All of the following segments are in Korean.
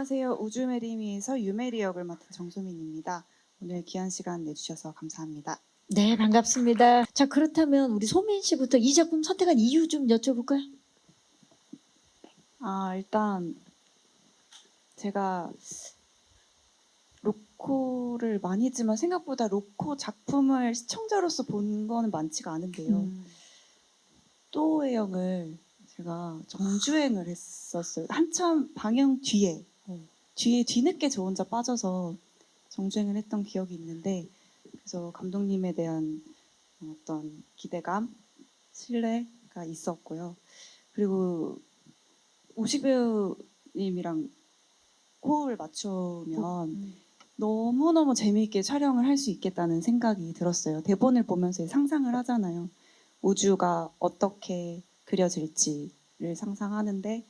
안녕하세요. 우주메리미에서 유메리 역을 맡은 정소민입니다. 오늘 귀한 시간 내주셔서 감사합니다. 네, 반갑습니다. 자, 그렇다면 우리 소민 씨부터 이 작품 선택한 이유 좀 여쭤볼까요? 아, 일단 제가 로코를 많이 했지만 생각보다 로코 작품을 시청자로서 본 거는 많지가 않은데요. 음, 또의 영을 제가 정주행을 했었어요. 한참 방영 뒤에 음. 뒤에 뒤늦게 저 혼자 빠져서 정주행을 했던 기억이 있는데 그래서 감독님에 대한 어떤 기대감, 신뢰가 있었고요. 그리고 우식 배우님이랑 호흡을 맞추면 음. 너무너무 재미있게 촬영을 할 수 있겠다는 생각이 들었어요. 대본을 보면서 상상을 하잖아요. 우주가 어떻게 그려질지를 상상하는데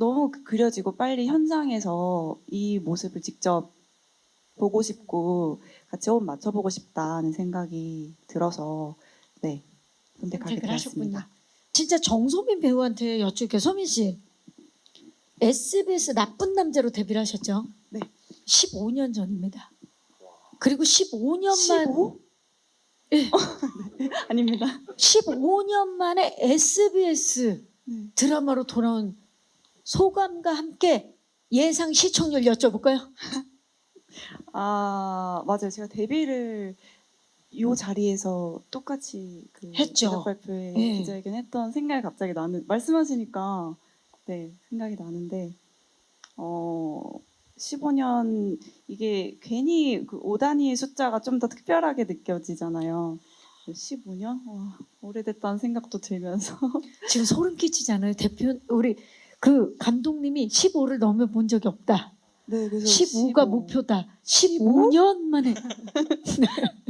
너무 그- 그려지고 빨리 현장에서 이 모습을 직접 보고 싶고 같이 호흡 맞춰보고 싶다는 생각이 들어서 네 선택하게 선택을. 되었습니다. 진짜 정소민 배우한테 여쭐게요. 소민 씨. SBS 나쁜 남자로 데뷔를 하셨죠? 네. 15년 전입니다. 그리고 15년만 15? 예. 아닙니다. 15년 만에 SBS 네. 드라마로 돌아온 소감과 함께 예상 시청률 여쭤볼까요? 아 맞아요. 제가 데뷔를 이 자리에서 똑같이 그 했죠. 제작 발표회 예. 기자회견했던 생각이 갑자기 나는 말씀하시니까 네 생각이 나는데 어 15년 이게 괜히 그 5단위의 숫자가 좀 더 특별하게 느껴지잖아요. 15년 와, 오래됐다는 생각도 들면서 지금 소름 끼치잖아요. 대표 우리 그 감독님이 15를 넘어 본 적이 없다. 네 그래서 15가 15. 목표다. 15년 만에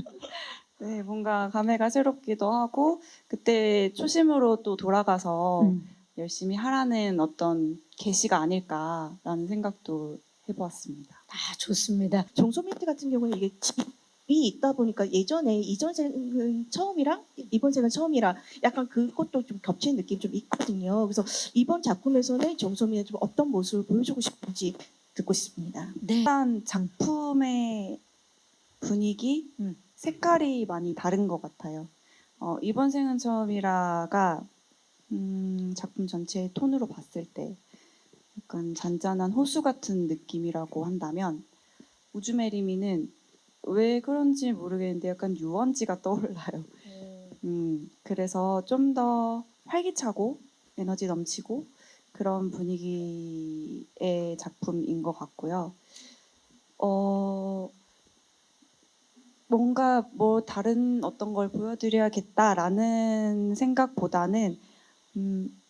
네 뭔가 감회가 새롭기도 하고 그때 초심으로 또 돌아가서 음. 열심히 하라는 어떤 계시가 아닐까라는 생각도 해보았습니다. 아 좋습니다. 정소민 씨 같은 경우는 이게 집이 있다 보니까 예전에 이전 생은 처음이랑 이번 생은 처음이라 약간 그것도 좀 겹치는 느낌 좀 있거든요. 그래서 이번 작품에서는 정소민의 좀 어떤 모습을 보여주고 싶은지 듣고 싶습니다. 네. 일단 작품의 분위기, 음. 색깔이 많이 다른 것 같아요. 어, 이번 생은 처음이라가 음, 작품 전체의 톤으로 봤을 때 약간 잔잔한 호수 같은 느낌이라고 한다면 우주메리미는 왜 그런지 모르겠는데 약간 유원지가 떠올라요. 음, 그래서 좀 더 활기차고 에너지 넘치고 그런 분위기의 작품인 것 같고요. 어, 뭔가 뭐 다른 어떤 걸 보여드려야겠다라는 생각보다는 음,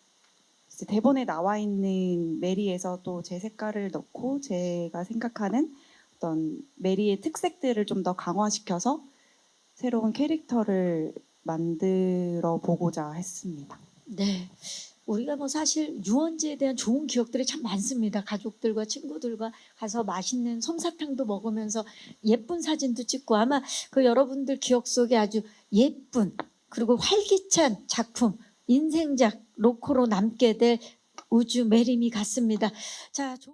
대본에 나와 있는 메리에서 또 제 색깔을 넣고 제가 생각하는 어떤 메리의 특색들을 좀 더 강화시켜서 새로운 캐릭터를 만들어 보고자 했습니다. 네. 우리가 뭐 사실 유원지에 대한 좋은 기억들이 참 많습니다. 가족들과 친구들과 가서 맛있는 솜사탕도 먹으면서 예쁜 사진도 찍고 아마 그 여러분들 기억 속에 아주 예쁜 그리고 활기찬 작품 인생작 로코로 남게 될 우주 메리미 같습니다. 자, 조-